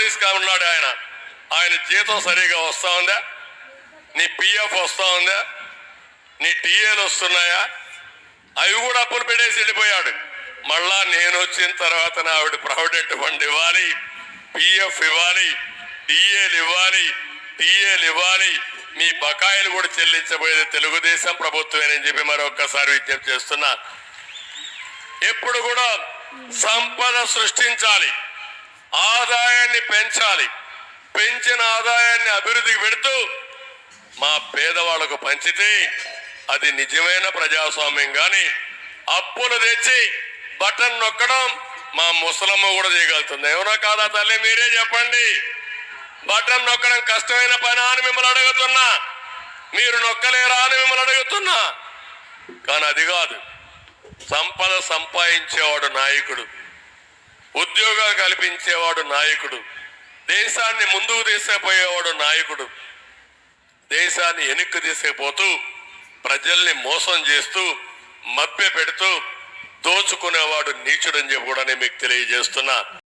Police ఉన్నాడు ఆయన. ఆయన జీతం సరిగా వస్తూ ఉందా? నీ పిఎఫ్ వస్తూ ఉందా? నీ టీఏలు వస్తున్నాయా? అవి కూడా అప్పులు పెట్టేసి వెళ్ళిపోయాడు. మళ్ళా నేను వచ్చిన తర్వాత నా ఆవిడ ప్రావిడెంట్ ఫండ్ ఇవ్వాలి పిఎఫ్ ఇవ్వాలి టీఏలు ఇవ్వాలి టీఏలు ఇవ్వాలి. మీ బకాయిలు కూడా చెల్లించబోయేది తెలుగుదేశం ప్రభుత్వమేనని చెప్పి మరొకసారి విజ్ఞప్తి చేస్తున్నా. ఎప్పుడు కూడా సంపద సృష్టించాలి. ఆదాయాన్ని పెంచాలి. పెంచిన ఆదాయాన్ని అభివృద్ధికి పెడుతూ మా పేదవాళ్ళకు పంచితే అది నిజమైన ప్రజాస్వామ్యం కానీ అప్పులు తెచ్చి బటన్ నొక్కడం మా ముసలమ్మ కూడా చేయగలుగుతుంది. ఎవరో కాదా తల్లి? మీరే చెప్పండి. బటన్ నొక్కడం కష్టమైన పని అని మిమ్మల్ని అడుగుతున్నా. మీరు నొక్కలేరా అని మిమ్మల్ని అడుగుతున్నా. కానీ అది కాదు. సంపద సంపాదించేవాడు నాయకుడు. ఉద్యోగాలు కల్పించేవాడు నాయకుడు. దేశాన్ని ముందుకు తీసుకుపోయేవాడు నాయకుడు. దేశాన్ని వెనక్కి తీసుకుపోతూ ప్రజల్ని మోసం చేస్తూ మభ్య పెడుతూ దోచుకునేవాడు నీచుడని చెప్పి కూడా నేను మీకు తెలియజేస్తున్నా.